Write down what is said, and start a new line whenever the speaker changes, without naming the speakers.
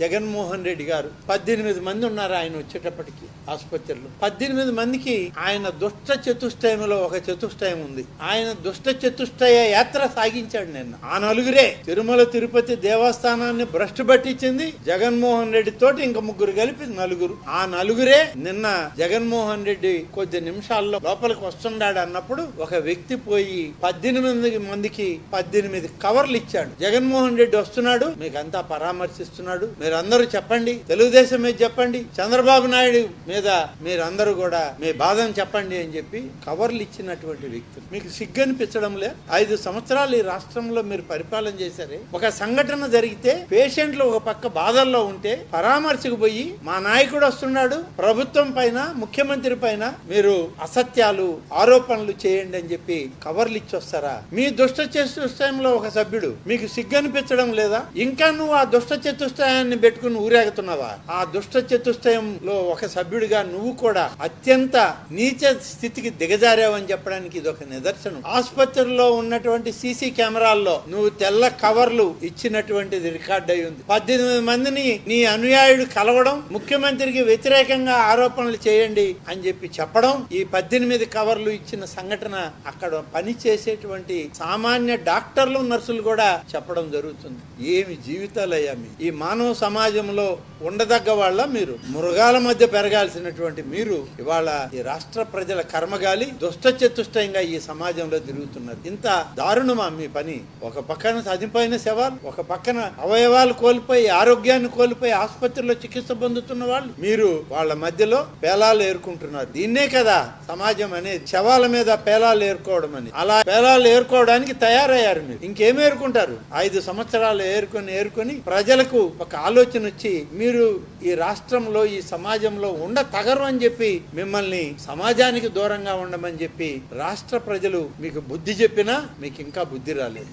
జగన్మోహన్ రెడ్డి గారు పద్దెనిమిది మంది ఉన్నారు ఆయన వచ్చేటప్పటికి ఆసుపత్రిలో. పద్దెనిమిది మందికి ఆయన దుష్ట చతుష్టయంలో ఒక చతుష్టయం ఉంది. ఆయన దుష్ట చతుష్టయ యాత్ర సాగించాడు నిన్న. ఆ నలుగురే తిరుమల తిరుపతి దేవస్థానాన్ని భ్రష్టు పట్టించింది జగన్మోహన్ రెడ్డి తోటి ఇంకా ముగ్గురు కలిపి నలుగురు. ఆ నలుగురే నిన్న జగన్మోహన్ రెడ్డి కొద్ది నిమిషాల్లో లోపలికి వస్తున్నాడు అన్నప్పుడు ఒక వ్యక్తి పోయి పద్దెనిమిది మందికి పద్దెనిమిది కవర్లు ఇచ్చాడు. జగన్మోహన్ రెడ్డి వస్తున్నాడు మీకు అంతా పరామర్శిస్తున్నాడు మీరందరూ చెప్పండి. తెలుగుదేశం మీద చెప్పండి. చంద్రబాబు నాయుడు మీద మీరందరూ కూడా మీ బాధను చెప్పండి అని చెప్పి కవర్లు ఇచ్చినటువంటి వ్యక్తులు. మీకు సిగ్గు అనిపించడం లే. ఐదు సంవత్సరాలు ఈ రాష్ట్రంలో మీరు పరిపాలన చేశారే. ఒక సంఘటన జరిగితే పేషెంట్లు ఒక పక్క బాధల్లో ఉంటే పరామర్శకు పోయి మా నాయకుడు వస్తున్నాడు. ప్రభుత్వం పైన ముఖ్యమంత్రి పైన మీరు అసత్యాలు ఆరోపణలు చేయండి అని చెప్పి కవర్లు ఇచ్చి వస్తారా? మీ దుష్ట చతుష్టయంలో ఒక సభ్యుడు. మీకు సిగ్గు అనిపించడం లేదా? ఇంకా నువ్వు ఆ దుష్ట చతుష్టయాన్ని పెట్టుకుని ఊరేగుతున్నావా? ఆ దుష్ట చతుష్టయంలో ఒక సభ్యుడిగా నువ్వు కూడా అత్యంత నీచ స్థితికి దిగజారావని చెప్పడానికి ఇది ఒక నిదర్శనం. ఆసుపత్రిలో ఉన్నటువంటి సీసీ కెమెరాల్లో నువ్వు తెల్ల కవర్లు ఇచ్చినటువంటిది రికార్డ్ అయి ఉంది. పద్దెనిమిది మందిని నీ అనుయాయుడు కలవడం ముఖ్యమంత్రికి వ్యతిరేకంగా ఆరోపణలు చేయండి అని చెప్పి చెప్పడం ఈ పద్దెనిమిది కవర్లు ఇచ్చిన సంఘటన అక్కడ పని చేసేటువంటి సామాన్య డాక్టర్లు నర్సులు కూడా చెప్పడం జరుగుతుంది. ఏమి జీవితాలయ్యా ఈ మానవ సమాజంలో ఉండదగ్గ వాళ్ళ మీరు. మృగాల మధ్య పెరగాల్సినటువంటి మీరు ఇవాళ ఈ రాష్ట్ర ప్రజల కర్మగాలి దుష్ట చతుష్టయంగా ఈ సమాజంలో తిరుగుతున్నారు ఇంత దారుణమా మీ పని? ఒక పక్కన చనిపోయిన శవాలు ఒక పక్కన అవయవాలు కోల్పోయి ఆరోగ్యాన్ని కోల్పోయి ఆసుపత్రిలో చికిత్స పొందుతున్న వాళ్ళు మీరు వాళ్ళ మధ్యలో పేలాలు ఏరుకుంటున్నారు. దీన్నే కదా సమాజం అనేది. శవాల మీద పేలాలు ఏరుకోవడం అని. అలా పేలాలు ఏరుకోవడానికి తయారయ్యారు మీరు. ఇంకేం ఏరుకుంటారు? ఐదు సంవత్సరాలు ఏరుకొని ఏరుకొని ప్రజలకు ఒక ఆలోచన వచ్చి మీరు ఈ రాష్ట్రంలో ఈ సమాజంలో ఉండ తగరు అని చెప్పి మిమ్మల్ని సమాజానికి దూరంగా ఉండమని చెప్పి రాష్ట్ర ప్రజలు మీకు బుద్ధి చెప్పినా మీకు ఇంకా బుద్ధి రాలేదు.